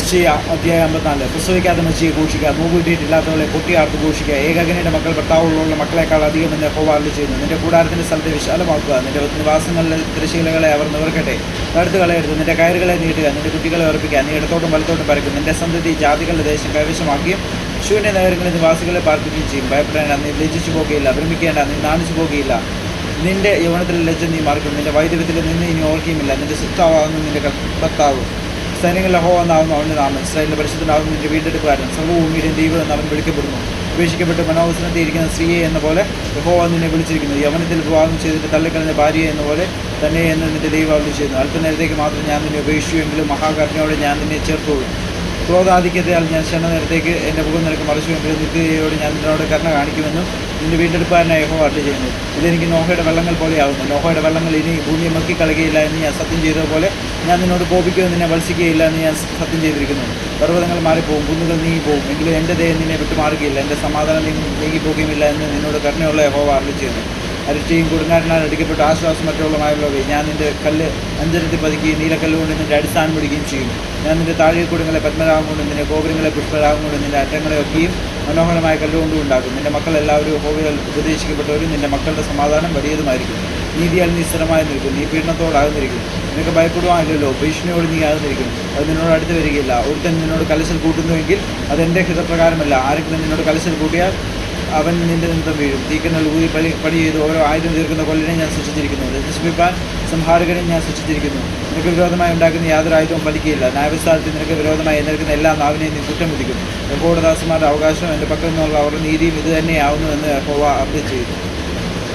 യശയ അധ്യായം അമ്പത്തിനാല്. പ്രസവിക്കാത്ത മച്ചിയെ ഘോഷിക്കുക. മൂക്കുറ്റിയിട്ടില്ലാത്തവളെ കുട്ടിയാർത്ത് ഘോഷിക്കുക. ഏകഗനയുടെ മക്കൾ ഭർത്താവുള്ള മക്കളെക്കാൾ അധികം എന്നെ ഹോവാറിൽ ചെയ്യുന്നു. നിന്റെ കൂടാരത്തിന്റെ സ്ഥലത്തെ വിശാലമാക്കുക. നിന്റെ നിവാസങ്ങളിലെ തിരശീലകളെ അവർ നിവർക്കട്ടെ. തടുത്ത് കളയരുത്. നിന്റെ കയറുകളെ നീട്ടുക. നിന്റെ കുട്ടികളെ ഉറപ്പിക്കുക. നീ ഇടത്തോട്ടും വലത്തോട്ടും പരക്കും. നിന്റെ സന്തതി ജാതികളുടെ ദേശം കൈവശമാക്കുകയും ശൂന്യ നഗരങ്ങളിൽ നിവാസികളെ പാർപ്പിക്കുകയും ചെയ്യും. ഭയപ്പെടേണ്ട. നീ ലജ്ജിച്ചു പോകുകയില്ല. ഭ്രമിക്കേണ്ട. നീ നാണിച്ചു പോകുകയില്ല. നിന്റെ യൗവനത്തിലെ ലജ്ജ നീ മാർക്കും നിന്റെ വൈദ്യത്തിൽ നിന്ന് ഇനി ഓർക്കുകയുമില്ല നിന്റെ സുസ്ഥാവാകുന്നു നിന്റെ കർത്താവ്. സൈന്യങ്ങളുടെ ഹോ എന്നാവുന്നു അവന്റെ നാമം. ഇസ്രായേലിന്റെ പരിശുദ്ധനാകുന്നു നിന്റെ വീണ്ടെടുപ്പുകാരൻ സർവഭൂമിയുടെയും ദൈവം എന്ന് അവൻ വിളിക്കപ്പെടുന്നു ഉപേക്ഷിക്കപ്പെട്ട് മനോഹസനത്തിയിരിക്കുന്ന സ്ത്രീയെ എന്ന പോലെ യഹോവ നിന്നെ വിളിച്ചിരിക്കുന്നു. യവനത്തിൽ വിവാഹം ചെയ്തിട്ട് തള്ളിക്കളഞ്ഞ ഭാര്യയെ എന്ന പോലെ തന്നെ എന്ന് നിന്റെ ദൈവം അവൾ ചെയ്യുന്നു. അല്പനേരത്തേക്ക് മാത്രം ഞാൻ നിന്നെ ഉപേക്ഷിച്ചു എങ്കിലും മഹാകരുണയോടെ ഞാൻ നിന്നെ ചേർത്തോളൂ. ക്രോധാധിക്യതയാൽ ഞാൻ ക്ഷണ നേരത്തേക്ക് എന്റെ മുഖം നിനക്ക് മറിച്ചുവെങ്കിലും നിത്യതയോട് ഞാൻ നിന്നോട് കരുണ കാണിക്കുമെന്നും നിന്റെ വീണ്ടെടുപ്പാരനായ യഹോ അട്ട് ചെയ്യുന്നു. ഇതെനിക്ക് നോഹയുടെ വെള്ളങ്ങൾ പോലെയാകുന്നു നോഹയുടെ വെള്ളങ്ങൾ ഇനി ഭൂമിയെ മക്കിക്കളകയില്ല എന്ന് ഞാൻ സത്യം ചെയ്തതുപോലെ ഞാൻ നിന്നോട് കോപിക്കുമെന്ന് നിന്നെ വത്സിക്കുകയില്ല എന്ന് ഞാൻ സത്യം ചെയ്തിരിക്കുന്നു. പർവതങ്ങൾ മാറിപ്പോകും കുന്നുകൾ നീങ്ങിപ്പോകും. എങ്കിലും എന്റെ ദേഹം നിന്നെ വിട്ടുമാറുകയില്ല. എന്റെ സമാധാനം നീങ്ങി നീങ്ങിപ്പോകുകയില്ല എന്ന് നിന്നോട് കരുണയുള്ള യഹോ ചെയ്യുന്നു. അരട്ടിയും കുടുങ്ങാട്ടിനാൽ അടിക്കപ്പെട്ട ആശ്വാസം മറ്റുള്ളമായുള്ളവയെ ഞാൻ നിന്റെ കല്ല് അഞ്ചരത്തിൽ പതുക്കുകയും നീലക്കല്ല് കൊണ്ട് നിന്റെ അടിസ്ഥാനം പിടിക്കുകയും ചെയ്യും ഞാൻ നിന്റെ താഴെ കുടുങ്ങളെ പത്മരാഗം കൊണ്ട് നിന്റെ ഗോപുരങ്ങളെ പുഷ്പരാഗം കൊണ്ട് നിന്റെ അറ്റങ്ങളെ ഒക്കെയും മനോഹരമായ കല്ലുകൊണ്ടും ഉണ്ടാക്കും. നിന്റെ മക്കൾ എല്ലാവരും ഹോബികൾ ഉപദേശിക്കപ്പെട്ടവരും നിന്റെ മക്കളുടെ സമാധാനം വലിയതുമായിരിക്കും. നീതിയാൽ നീ സ്ഥിരമായി നിൽക്കും. നീ പീഡനത്തോടാകുന്നിരിക്കും നിനക്ക് ഭയപ്പെടുവാനില്ലല്ലോ. ഭീഷണിയോട് നീ ആകുന്നിരിക്കും. അത് നിന്നോട് അടുത്ത് വരികയില്ല. ഒരുത്തൻ നിന്നോട് കലശൽ കൂട്ടുന്നുവെങ്കിൽ അതെന്റെ ഹിതപ്രകാരമല്ല. ആരെങ്കിലും നിന്നോട് കലശൽ കൂട്ടിയാൽ അവൻ നിന്റെ നിമിത്തം വീഴും. തീക്കനൽ ഊതി പണി പണി ചെയ്ത് ഓരോ ആയിരം തീർക്കുന്ന കൊല്ലിനെ ഞാൻ സൃഷ്ടിച്ചിരിക്കുന്നു രജിസ്മിപ്പാൻ സംഹാരകനെ ഞാൻ സൃഷ്ടിച്ചിരിക്കുന്നു. നിനക്ക് വിരോധമായി ഉണ്ടാക്കുന്ന യാതൊരു ആയുധവും പഠിക്കുകയില്ല ന്യായവിസ്ഥാനത്തിൽ നിനക്ക് വിരോധമായി എന്നിരിക്കുന്ന എല്ലാ നാവിനെയും നീ കുറ്റം വിധിക്കും യഹോടദാസന്മാരുടെ അവകാശം എന്റെ പക്കൽ നിന്നുള്ള അവരുടെ നീതിയും ഇത് തന്നെയാവുന്നു എന്ന് യഹോവ അപ്ഡേറ്റ് ചെയ്തു